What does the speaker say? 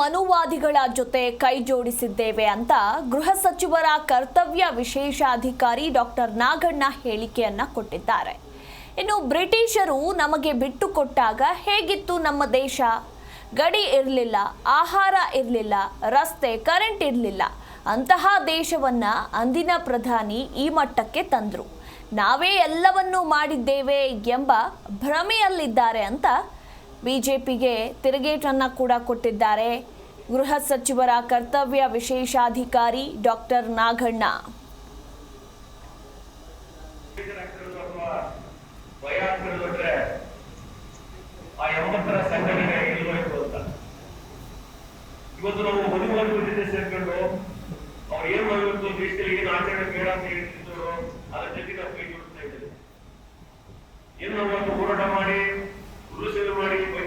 ಮನುವಾದಿಗಳ ಜೊತೆ ಕೈ ಜೋಡಿಸಿದ್ದೇವೆ ಅಂತ ಗೃಹ ಸಚಿವರ ಕರ್ತವ್ಯ ವಿಶೇಷಾಧಿಕಾರಿ ಡಾಕ್ಟರ್ ನಾಗಣ್ಣ ಹೇಳಿಕೆಯನ್ನ ಕೊಟ್ಟಿದ್ದಾರೆ. ಇನ್ನು ಬ್ರಿಟಿಷರು ನಮಗೆ ಬಿಟ್ಟು ಕೊಟ್ಟಾಗ ಹೇಗಿತ್ತು ನಮ್ಮ ದೇಶ? ಗಡಿ ಇರಲಿಲ್ಲ, ಆಹಾರ ಇರಲಿಲ್ಲ, ರಸ್ತೆ ಕರೆಂಟ್ ಇರಲಿಲ್ಲ. ಅಂತಹ ದೇಶವನ್ನ ಅಂದಿನ ಪ್ರಧಾನಿ ಈ ಮಟ್ಟಕ್ಕೆ ತಂದರು. ನಾವೇ ಎಲ್ಲವನ್ನೂ ಮಾಡಿದ್ದೇವೆ ಎಂಬ ಭ್ರಮೆಯಲ್ಲಿದ್ದಾರೆ ಅಂತ ಬಿಜೆಪಿಗೆ ತಿರುಗೇಟನ್ನು ಕೂಡ ಕೊಟ್ಟಿದ್ದಾರೆ. ಗೃಹ ಸಚಿವರ ಕರ್ತವ್ಯ ವಿಶೇಷಾಧಿಕಾರಿ ಡಾಕ್ಟರ್ ನಾಗಣ್ಣ. ಇವತ್ತು ನಾವು ಮದುವೆ ಜೊತೆ ಸೇರ್ಕೊಂಡು ಅವ್ರು ಏನ್ ಮಾಡಬೇಕು ದೇಶದಲ್ಲಿ ಏನು ಆಚರಣೆ ಬೇಡ ಅಂತ ಹೇಳ್ತಿದ್ರು ಅದ್ರ ಜೊತೆ ನಾವು ಕೈ ಜೋಡಿಸ್ತಾ ಇದ್ದೇವೆ ಏನು ನಾವು ಹೋರಾಟ ಮಾಡಿ ಗುರುಸೇವೆ ಮಾಡಿ